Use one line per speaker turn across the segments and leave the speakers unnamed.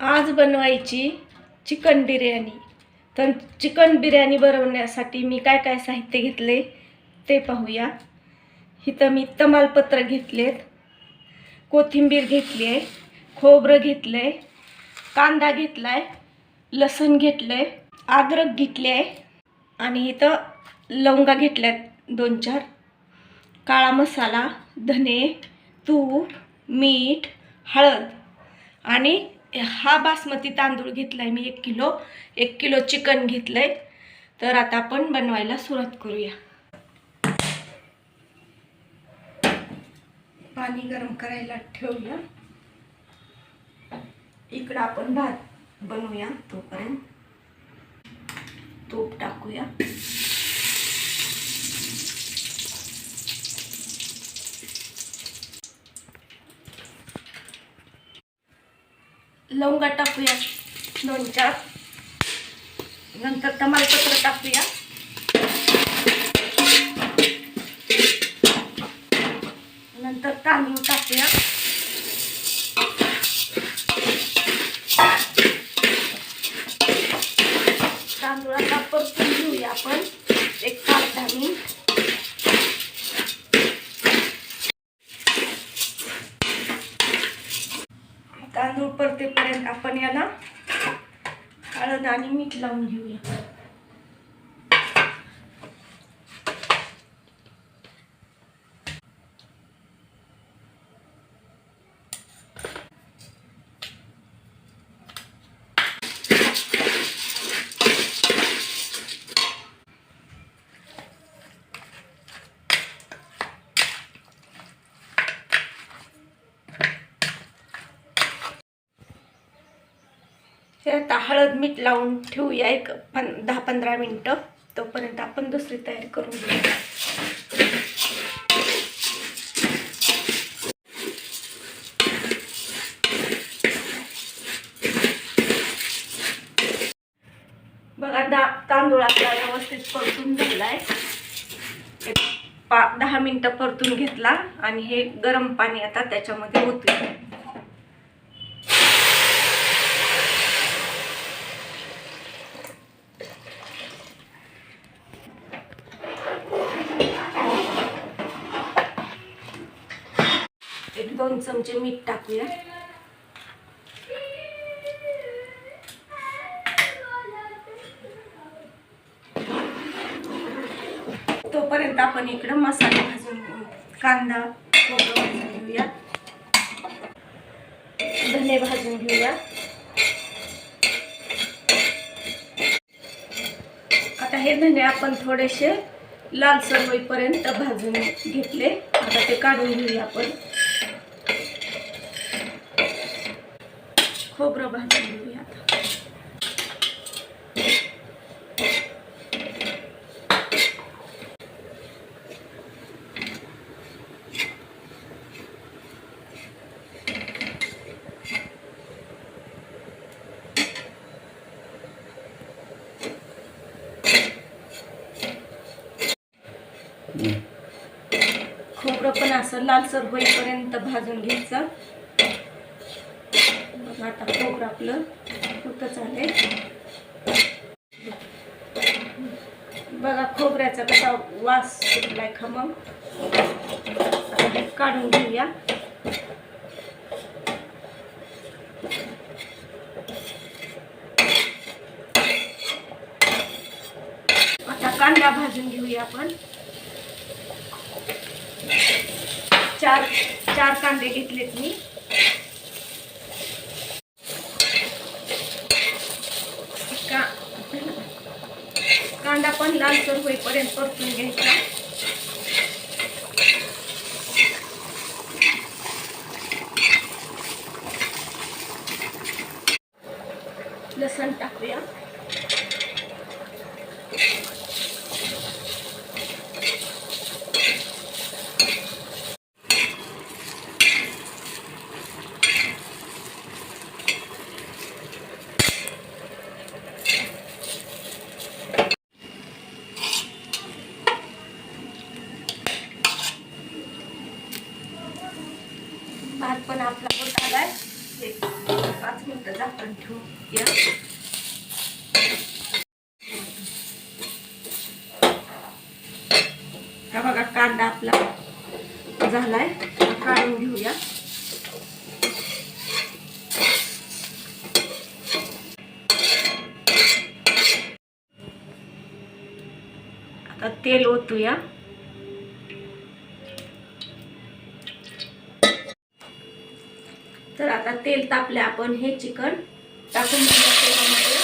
आज बनवायची चिकन बिर्याणी. तर चिकन बिर्याणी बनवण्यासाठी मी काय काय साहित्य घेतले ते पाहूया. इथं मी तमालपत्र घेतलेत कोथिंबीर घेतली आहे खोबरं घेतलं आहे कांदा घेतला आहे लसूण घेतलं आहे अद्रक घेतले आहे आणि इथं लवंगा घेतल्यात दोन चार काळा मसाला धने तूप मीठ हळद आणि हा बासमती तांदूळ घेतला आहे मी एक किलो. एक किलो चिकन घेतलं आहे तर आता आपण बनवायला सुरुवात करूया. पाणी गरम करायला ठेवूया इकडं आपण भात बनवूया तोपर्यंत. तूप टाकूया. लवंगा टाकूया दोन चार. नंतर तमालपत्र टाकूया. नंतर तांदूळ टाकूया तांदूळाला परतून घेऊया आपण एक पाच दहा मिनिट तांदूळ परतेपर्यंत आपण याला हळद आणि मीठ लावून घेऊया. हे आता हळद मीठ लावून ठेवूया एक पन दहा पंधरा मिनटं. तोपर्यंत आपण दुसरी तयारी करून घेऊया बघा दा तांदूळ आपला व्यवस्थित परतून झाला एक पा दहा मिनटं परतून घेतला आणि हे गरम पाणी आता त्याच्यामध्ये होतं एक दोन चमचे मीठ टाकूया. तोपर्यंत आपण इकडं मसाले भाजून कांदा भाजून घेऊया. धने भाजून घेऊया. आता हे धने आपण थोडेसे लालसर होईपर्यंत भाजून घेतले. आता ते काढून घेऊया आपण. खोबरं भाजून घेऊया खोबरं पण असं लालसर होईपर्यंत भाजून घ्यायचं. आता खोबरं आपलं कुठं चालेल बघा खोबऱ्याचा कसा वास सुटलाय खमंग मग? काढून घेऊया. आता कांदा भाजून घेऊया आपण. चार चार कांदे घेतलेत मी. कांदा पण लालसर होईपर्यंत परतून घ्यायचा लसण टाकूया भात पण आपला होत आलाय एक पाच मिनिट मिनिटं झाकण ठेवूया हा बघा कांदा आपला झालाय. काढून घेऊया. आता तेल ओतूया. तर आता तेल तापले आपण हे चिकन. टाकून घेऊया तेलामध्ये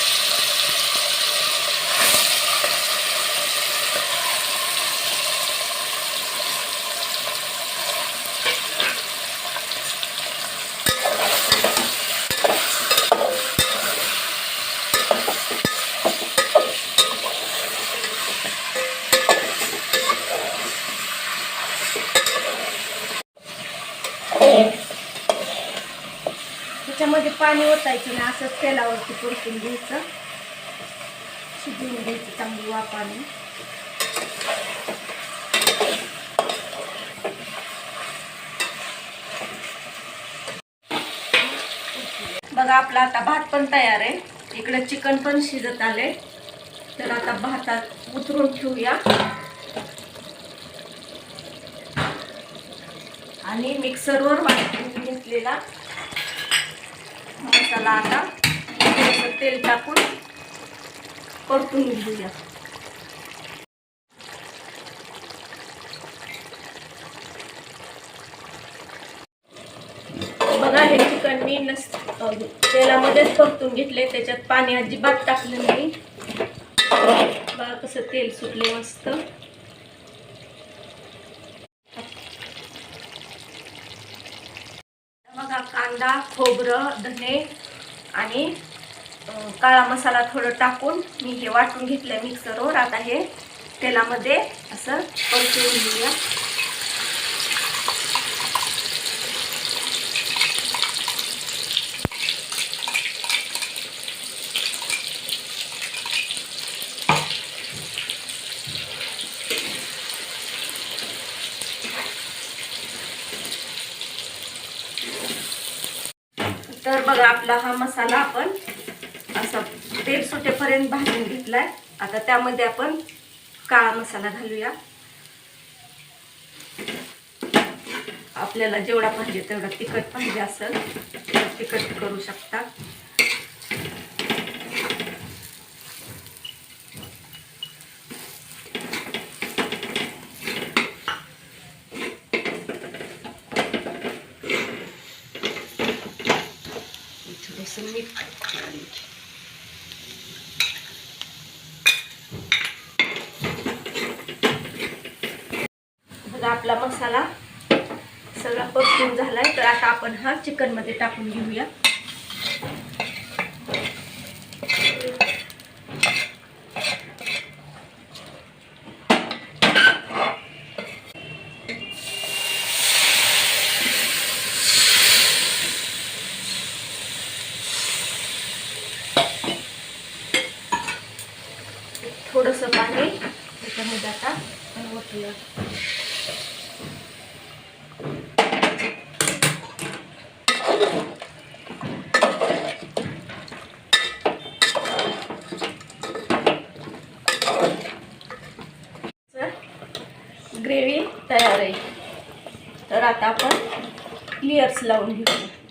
त्याच्यामध्ये पाणी ओतायचं नाही असंच तेलावरती परतून घ्यायचं. शिजवून घ्यायचं चांगली वापाने बघा आपला आता भात पण तयार आहे. इकडे चिकन पण शिजत आले. तर आता भातात उतरून ठेवूया. आणि मिक्सरवर वाटून घेतलेला. मसाला आता तेल टाकून परतून घेऊया. बघा हे चिकन मी नस तेलामध्येच परतून घेतले त्याच्यात पाणी अजिबात टाकलं नाही. बघा कसं तेल सुटले मस्त बघा कांदा खोबरं धने आणि काळा मसाला थोडं टाकून मी हे वाटून घेतलं मिक्सरवर आता हे तेलामध्ये असं परतून घेऊया. तर बघा आपला हा मसाला आपण असा तेल सुटेपर्यंत भाजून घेतलाय. आता त्यामध्ये आपण काळा मसाला घालूया. आपल्याला जेवढा पाहिजे तेवढा तिखट पाहिजे असेल तिखट करू शकता थोडंसं मीठ बघा आपला मसाला सगळा परतून झालाय. तर आता आपण हा चिकनमध्ये टाकून घेऊया. थोडस पाणी त्याच्यामध्ये आता ओतूया ग्रेव्ही तयार आहे तर आता आपण लेयर्स लावून घेऊया.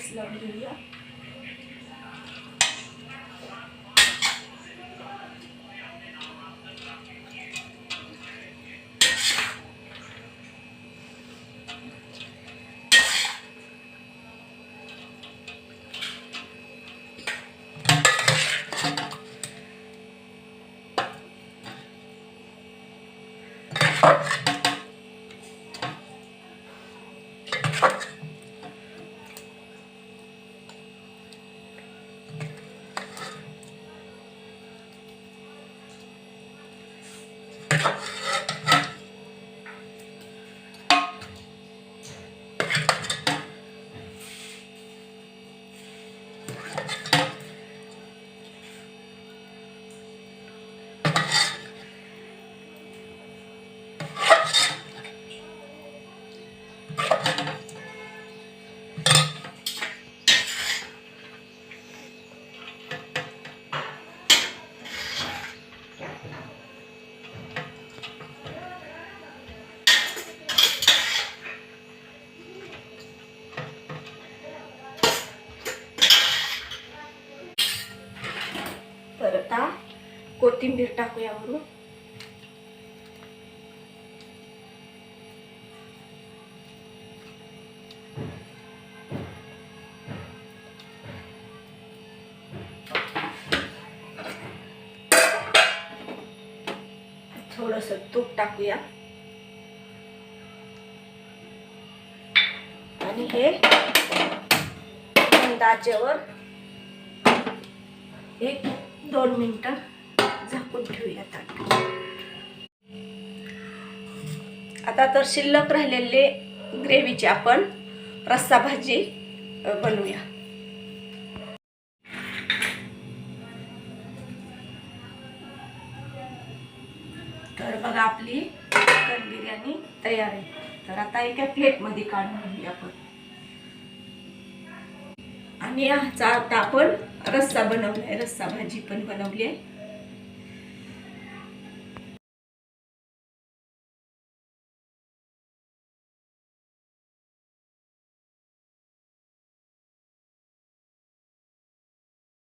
दुसरा लेयर्स लावून フフフ。कोथिंबीर टाकूया वरून थोडस तूप टाकूया. आणि हे अंदाजेवर एक दोन मिनटं झाकून ठेवूया ताट आता तर शिल्लक राहिलेले ग्रेव्हीची आपण रस्सा भाजी बनवूया. तर बघा आपली चिकन बिर्याणी तयार आहे. तर आता एका प्लेटमध्ये काढून घेऊया आपण. आणि ह्याचा आता आपण रस्सा बनवलाय रस्सा भाजी पण बनवली आहे.